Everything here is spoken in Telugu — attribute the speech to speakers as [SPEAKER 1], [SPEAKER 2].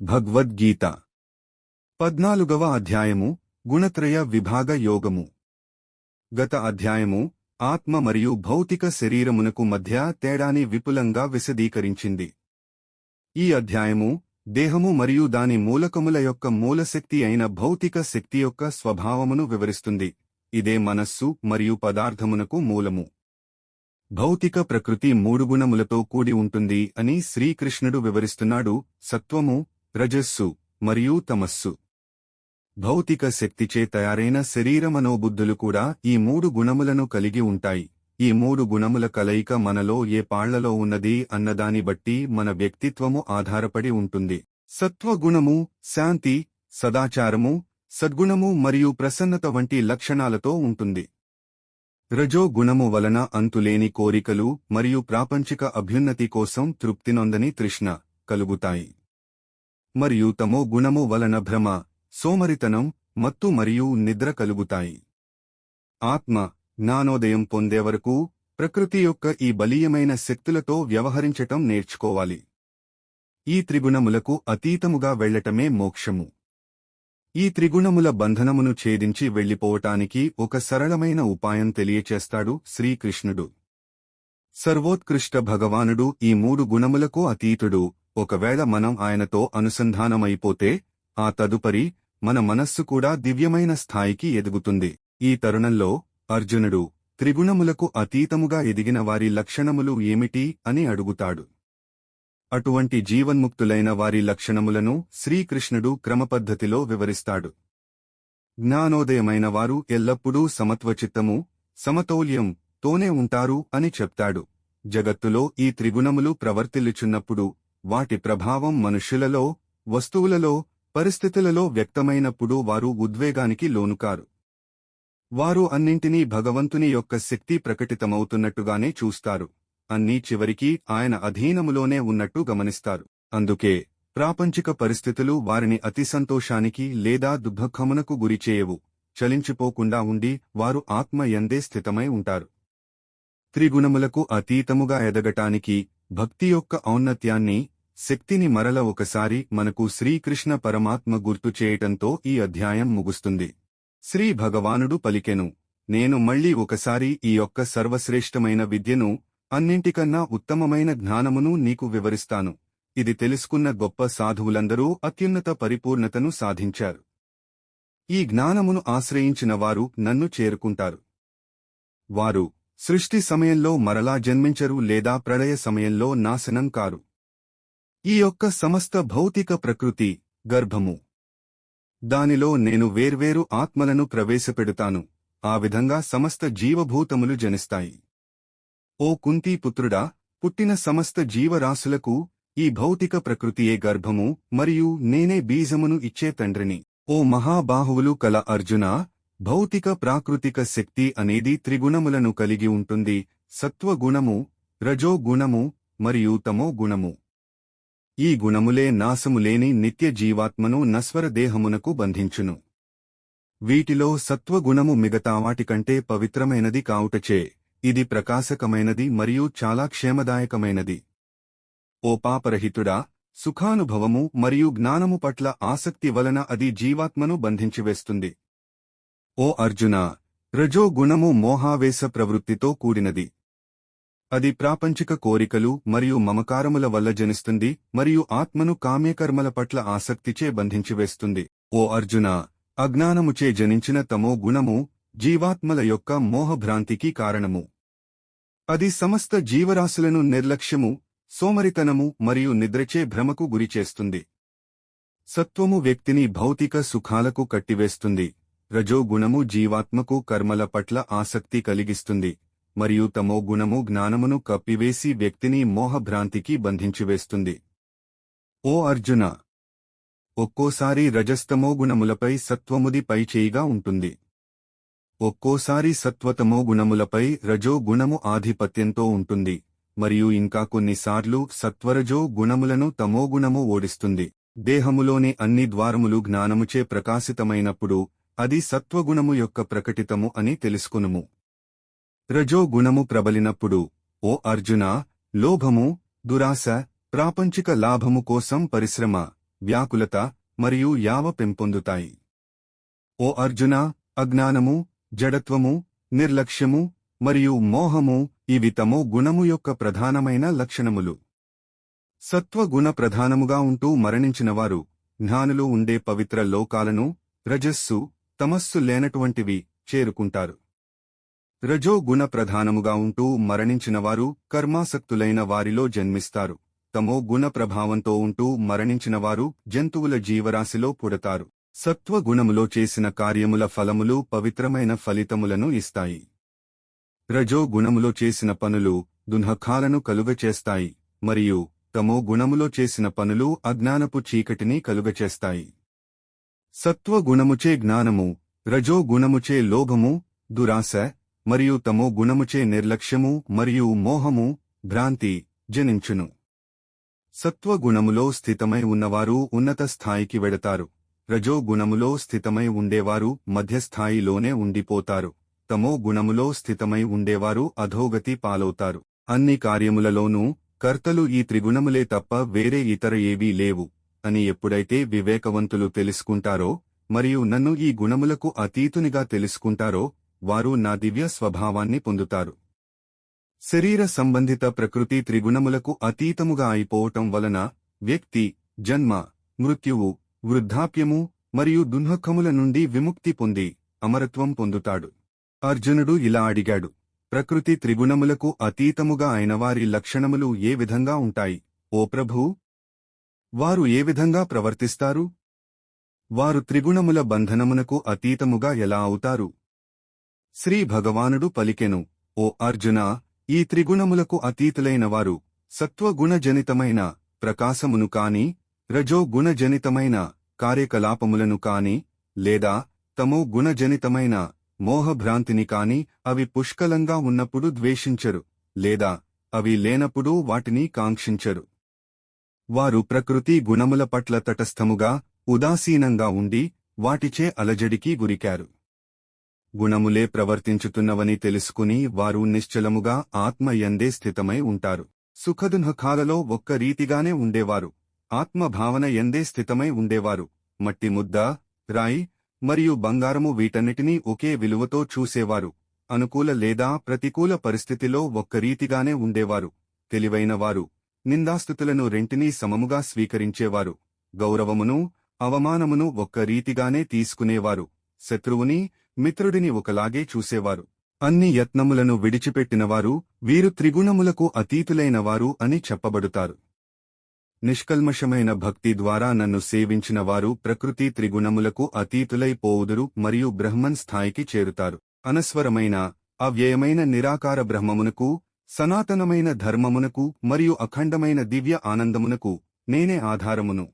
[SPEAKER 1] భగవద్గీత. పద్నాలుగవ అధ్యాయము గుణత్రయ విభాగ యోగము. గత అధ్యాయము ఆత్మ మరియు భౌతిక శరీరమునకు మధ్య తేడాని విపులంగా విశదీకరించింది. ఈ అధ్యాయము దేహము మరియు దాని మూలకముల యొక్క మూలశక్తి అయిన భౌతిక శక్తి యొక్క స్వభావమును వివరిస్తుంది. ఇదే మనస్సు మరియు పదార్థమునకు మూలము. భౌతిక ప్రకృతి మూడు గుణములతో కూడి ఉంటుంది అని శ్రీకృష్ణుడు వివరిస్తున్నాడు. సత్వము రజస్సు మరియు తమస్సు. భౌతిక శక్తిచే తయారైన శరీరమనోబుద్ధులు కూడా ఈ మూడు గుణములను కలిగి ఉంటాయి. ఈ మూడు గుణముల కలయిక మనలో ఏ పాళ్ళలో ఉన్నది అన్నదాని బట్టి మన వ్యక్తిత్వము ఆధారపడి ఉంటుంది. సత్వగుణము శాంతి సదాచారము సద్గుణము మరియు ప్రసన్నత వంటి లక్షణాలతో ఉంటుంది. రజో గుణము వలన అంతులేని కోరికలు మరియు ప్రాపంచిక అభ్యున్నతి కోసం తృప్తినొందని తృష్ణ కలుగుతాయి. మరియు తమో గుణము వలన భ్రమ సోమరితనం మత్తు మరియు నిద్ర కలుగుతాయి. ఆత్మ జ్ఞానోదయం పొందే వరకు ప్రకృతి యొక్క ఈ బలీయమైన శక్తులతో వ్యవహరించటం నేర్చుకోవాలి. ఈ త్రిగుణములకు అతీతముగా వెళ్ళటమే మోక్షము. ఈ త్రిగుణముల బంధనమును ఛేదించి వెళ్ళిపోవటానికి ఒక సరళమైన ఉపాయం తెలియచేస్తాడు శ్రీకృష్ణుడు. సర్వోత్కృష్ట భగవానుడు ఈ మూడు గుణములకు అతీతుడు ఒకవేళ మనం ఆయనతో అనుసంధానమైపోతే ఆ తదుపరి మన మనస్సు కూడా దివ్యమైన స్థాయికి ఎదుగుతుంది. ఈ తరుణంలో అర్జునుడు త్రిగుణములకు అతీతముగా ఎదిగిన వారి లక్షణములు ఏమిటి అని అడుగుతాడు. అటువంటి జీవన్ముక్తులైన వారి లక్షణములను శ్రీకృష్ణుడు క్రమపద్ధతిలో వివరిస్తాడు. జ్ఞానోదయమైన వారు ఎల్లప్పుడూ సమత్వచిత్తము సమతౌల్యం తోనే ఉంటారు అని చెప్తాడు. జగత్తులో ఈ త్రిగుణములు ప్రవర్తిల్లుచున్నప్పుడు వాటి ప్రభావం మనుష్యులలో వస్తువులలో పరిస్థితులలో వ్యక్తమైనప్పుడు వారు ఉద్వేగానికి లోనుకారు. వారు అన్నింటినీ భగవంతుని యొక్క శక్తి ప్రకటితమవుతున్నట్టుగానే చూస్తారు. అన్నీ చివరికి ఆయన అధీనములోనే ఉన్నట్టు గమనిస్తారు. అందుకే ప్రాపంచిక పరిస్థితులు వారిని అతి సంతోషానికి లేదా దుఃఖమునకు గురిచేయవు చలించిపోకుండా ఉండి వారు ఆత్మ ఎందే స్థితమై ఉంటారు. త్రిగుణములకు అతీతముగా ఎదగటానికి భక్తి యొక్క ఔన్నత్యాన్ని శక్తిని మరల ఒకసారి మనకు శ్రీకృష్ణ పరమాత్మ గుర్తు చేయటంతో ఈ అధ్యాయం ముగుస్తుంది. శ్రీ భగవానుడు పలికెను నేను మళ్ళీ ఒకసారి ఈ యొక్క సర్వశ్రేష్టమైన విద్యను అన్నింటికన్నా ఉత్తమమైన జ్ఞానమును నీకు వివరిస్తాను. ఇది తెలుసుకున్న గొప్ప సాధువులందరూ అత్యున్నత పరిపూర్ణతను సాధించారు. ఈ జ్ఞానమును ఆశ్రయించిన వారు నన్ను చేరుకుంటారు. వారు సృష్టి సమయంలో మరలా జన్మించరు లేదా ప్రళయ సమయంలో నాశనం కారు. ఈ యొక్క సమస్త భౌతిక ప్రకృతి గర్భము. దానిలో నేను వేర్వేరు ఆత్మలను ప్రవేశపెడుతాను. ఆ విధంగా సమస్త జీవభూతములు జనిస్తాయి. ఓ కుంతీపుత్రుడా పుట్టిన సమస్త జీవరాశులకు ఈ భౌతిక ప్రకృతియే గర్భము మరియు నేనే బీజమును ఇచ్చే తండ్రిని. ఓ మహాబాహువులు కల అర్జున భౌతిక ప్రాకృతిక శక్తి అనేది త్రిగుణములను కలిగి ఉంటుంది. సత్వగుణము రజోగుణము మరియు తమో గుణము ఈ గుణములే నాశములేని నిత్య జీవాత్మను నస్వర దేహమునకు బంధించును. వీటిలో సత్వగుణము మిగతా వాటికంటే పవిత్రమైనది కావుటచే ఇది ప్రకాశకమైనది మరియు చాలా క్షేమదాయకమైనది. ఓ పాపరహితుడా సుఖానుభవము మరియు జ్ఞానము పట్ల ఆసక్తి వలన అది జీవాత్మను బంధించివేస్తుంది. ఓ అర్జున రజో గుణము మోహావేశ ప్రవృత్తితో కూడినది. అది ప్రాపంచిక కోరికలు మరియు మమకారముల వల్ల జనిస్తుంది మరియు ఆత్మను కామ్యకర్మల పట్ల ఆసక్తిచే బంధించివేస్తుంది. ఓ అర్జున అజ్ఞానముచే జనించిన తమో గుణము జీవాత్మల యొక్క మోహభ్రాంతికి కారణము. అది సమస్త జీవరాశులను నిర్లక్ష్యము సోమరితనము మరియు నిద్రచే భ్రమకు గురిచేస్తుంది సత్వము వ్యక్తిని భౌతిక సుఖాలకు కట్టివేస్తుంది. రజోగుణము జీవాత్మకు కర్మల పట్ల ఆసక్తి కలిగిస్తుంది. మరియు తమో గుణము జ్ఞానమును కప్పివేసి వ్యక్తిని మోహభ్రాంతికి బంధించివేస్తుంది. ఓ అర్జున! ఒక్కోసారి రజస్తమో గుణములపై సత్వముది పైచేయిగా ఉంటుంది. ఒక్కోసారి సత్వతమో గుణములపై రజో గుణము ఆధిపత్యంతో ఉంటుంది. మరియు ఇంకా కొన్నిసార్లు సత్వరజో గుణములను తమోగుణము ఓడిస్తుంది. దేహములోని అన్ని ద్వారములు జ్ఞానముచే ప్రకాశితమైనప్పుడు అది సత్వగుణము యొక్క ప్రకటితము అని తెలుసుకునుము. రజో గుణము ప్రబలినప్పుడు ఓ అర్జున లోభము దురాశ ప్రాపంచిక లాభము కోసం పరిశ్రమ వ్యాకులత మరియు యావ పెంపొందుతాయి. ఓ అర్జున అజ్ఞానము జడత్వము నిర్లక్ష్యము మరియు మోహము ఇవి తమో గుణము యొక్క ప్రధానమైన లక్షణములు. సత్వగుణ ప్రధానముగా ఉంటూ మరణించినవారు జ్ఞానులు ఉండే పవిత్ర లోకాలను రజస్సు తమస్సు లేనటువంటివి చేరుకుంటారు. రజో గుణ ప్రధానముగా ఉంటూ మరణించినవారు కర్మాసక్తులైన వారిలో జన్మిస్తారు. తమో గుణ ప్రభావంతో ఉంటూ మరణించినవారు జంతువుల జీవరాశిలో పుడతారు. సత్వగుణములో చేసిన కార్యముల ఫలములు పవిత్రమైన ఫలితములను ఇస్తాయి. రజో గుణములో చేసిన పనులు దున్హకాలను కలుగచేస్తాయి మరియు తమో గుణములో చేసిన పనులు అజ్ఞానపు చీకటిని కలుగచేస్తాయి. సత్వగుణముచే జ్ఞానము రజో గుణముచే లోభము దురాశ మరియు తమో గుణముచే నిర్లక్ష్యము మరియు మోహము భ్రాంతి జనించును. సత్వగుణములో స్థితమై ఉన్నవారు ఉన్నత స్థాయికి వెడతారు. రజో గుణములో స్థితమై ఉండేవారు మధ్యస్థాయిలోనే ఉండిపోతారు. తమో గుణములో స్థితమై ఉండేవారు అధోగతి పాలవుతారు. అన్ని కార్యములలోనూ కర్తలు ఈ త్రిగుణములే తప్ప వేరే ఇతర ఏవీ లేవు అని ఎప్పుడైతే వివేకవంతులు తెలుసుకుంటారో మరియు నన్ను ఈ గుణములకు అతీతునిగా తెలుసుకుంటారో వారు నా దివ్య స్వభావాన్ని పొందుతారు. శరీర సంబంధిత ప్రకృతి త్రిగుణములకు అతీతముగా అయిపోవటం వలన వ్యక్తి జన్మ మృత్యువు వృద్ధాప్యము మరియు దున్హకముల నుండి విముక్తి పొంది అమరత్వం పొందుతాడు. అర్జునుడు ఇలా అడిగాడు ప్రకృతి త్రిగుణములకు అతీతముగా అయిన వారి లక్షణములు ఏ విధంగా ఉంటాయి? ఓ ప్రభూ! వారు ఏ విధంగా ప్రవర్తిస్తారు? వారు త్రిగుణముల బంధనమునకు అతీతముగా ఎలా అవుతారు? శ్రీ భగవానుడు పలికెను ఓ అర్జున ఈ త్రిగుణములకు అతీతులైనవారు సత్వగుణజనితమైన ప్రకాశమును కాని రజోగుణజనితమైన కార్యకలాపములను కాని లేదా తమో గుణజనితమైన మోహభ్రాంతిని కాని అవి పుష్కలంగా ఉన్నప్పుడు ద్వేషించరు లేదా అవి లేనప్పుడు వాటిని కాంక్షించరు. వారు ప్రకృతి గుణముల పట్ల తటస్థముగా ఉదాసీనంగా ఉండి వాటిచే అలజడికి గురికారు. గుణములే ప్రవర్తించుతున్నవని తెలుసుకుని వారు నిశ్చలముగా ఆత్మయందే స్థితమై ఉంటారు. సుఖదునఖాలలో ఒక్క రీతిగానే ఉండేవారు. ఆత్మభావన ఎందే స్థితమై ఉండేవారు. మట్టి ముద్ద రాయి మరియు బంగారము వీటన్నిటినీ ఒకే విలువతో చూసేవారు. అనుకూల లేదా ప్రతికూల పరిస్థితిలో ఒక్క రీతిగానే ఉండేవారు. తెలివైనవారు. నిందాస్థుతులను రెంటినీ సమముగా స్వీకరించేవారు. గౌరవమును అవమానమును ఒక్క రీతిగానే తీసుకునేవారు. శత్రువుని మిత్రుడిని ఒకలాగే చూసేవారు. అన్ని యత్నములను విడిచిపెట్టినవారు వీరు త్రిగుణములకు అతీతులైనవారు అని చెప్పబడుతారు. నిష్కల్మషమైన భక్తి ద్వారా నన్ను సేవించిన వారు ప్రకృతి త్రిగుణములకు అతీతులై పోవుదురు మరియు బ్రహ్మన్ స్థాయికి చేరుతారు. అనస్వరమైన అవ్యయమైన నిరాకార బ్రహ్మమునకు సనాతనమైన ధర్మమునకు మరియు అఖండమైన దివ్య ఆనందమునకు నేనే ఆధారమును.